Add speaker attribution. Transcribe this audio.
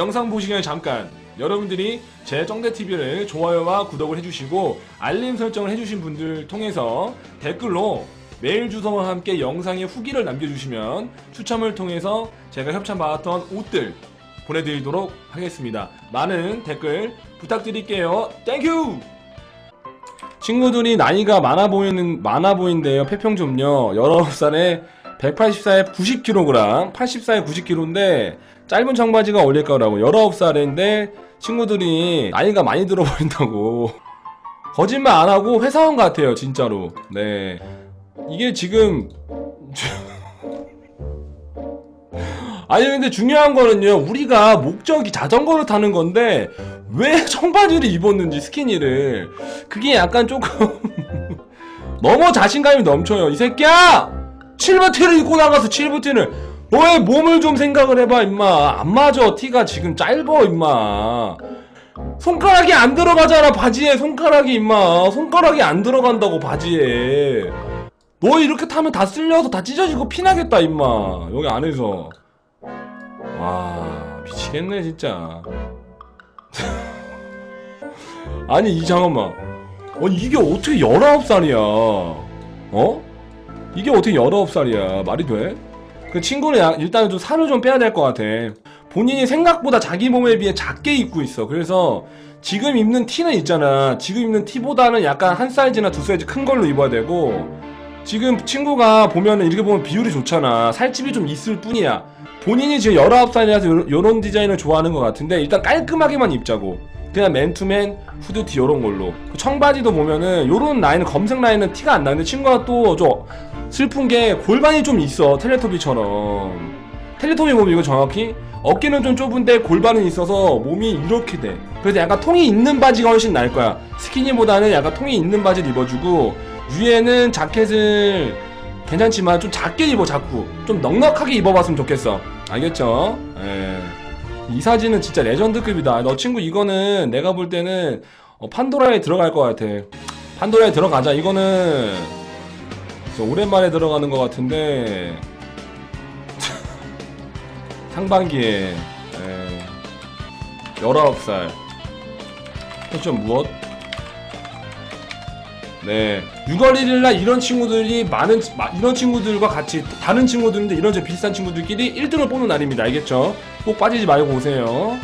Speaker 1: 영상 보시기 전에 잠깐 여러분들이 제 쩡대TV를 좋아요와 구독을 해주시고 알림 설정을 해주신 분들 통해서 댓글로 메일 주소와 함께 영상의 후기를 남겨주시면 추첨을 통해서 제가 협찬받았던 옷들 보내드리도록 하겠습니다. 많은 댓글 부탁드릴게요. 땡큐! 친구들이 나이가 많아 보이는, 많아 보인대요. 패평 좀요. 19살에 184에 90kg, 84에 90kg인데, 짧은 청바지가 어울릴 거라고. 19살인데, 친구들이 나이가 많이 들어 보인다고. 거짓말 안 하고 회사원 같아요, 진짜로. 네. 이게 지금, 아니 근데 중요한 거는요 우리가 목적이 자전거를 타는 건데 왜 청바지를 입었는지 스키니를 그게 약간 조금 너무 자신감이 넘쳐요 이 새끼야 7버튼을 입고 나가서 7버튼을 너의 몸을 좀 생각을 해봐 임마. 안 맞아. 티가 지금 짧어 임마. 손가락이 안 들어가잖아 바지에. 손가락이 임마. 손가락이 안 들어간다고 바지에. 너 이렇게 타면 다 쓸려서 다 찢어지고 피나겠다 임마. 여기 안에서. 와 미치겠네 진짜. 아니 이 잠깐만. 어 이게 어떻게 19살이야? 어? 이게 어떻게 19살이야? 말이 돼? 그 친구는 야- 일단은 좀 살을 좀 빼야 될 것 같아. 본인이 생각보다 자기 몸에 비해 작게 입고 있어. 그래서 지금 입는 티는 있잖아. 지금 입는 티보다는 약간 한 사이즈나 두 사이즈 큰 걸로 입어야 되고 지금 친구가 보면은 이렇게 보면 비율이 좋잖아. 살집이 좀 있을 뿐이야. 본인이 지금 19살이라서 요 런 디자인을 좋아하는 것 같은데 일단 깔끔하게만 입자고. 그냥 맨투맨 후드티 요런 걸로. 그 청바지도 보면은 요런 라인은 검색 라인은 티가 안 나는데 친구가 또 좀 슬픈 게 골반이 좀 있어 텔레토비처럼. 텔레토비 몸이 이거 정확히? 어깨는 좀 좁은데 골반은 있어서 몸이 이렇게 돼. 그래서 약간 통이 있는 바지가 훨씬 나을 거야. 스키니보다는 약간 통이 있는 바지를 입어주고 위에는 자켓을 괜찮지만 좀 작게 입어 자꾸 좀 넉넉하게 입어봤으면 좋겠어 알겠죠? 예. 이 사진은 진짜 레전드급이다 너 친구 이거는 내가 볼 때는 어, 판도라에 들어갈 것 같아 판도라에 들어가자 이거는 오랜만에 들어가는 것 같은데 상반기에 예. 19살 패션 무엇? 네. 6월 1일 날 이런 친구들이 많은 마- 이런 친구들과 같이 다른 친구들인데 이런 저 비슷한 친구들끼리 1등을 뽑는 날입니다. 알겠죠? 꼭 빠지지 말고 오세요.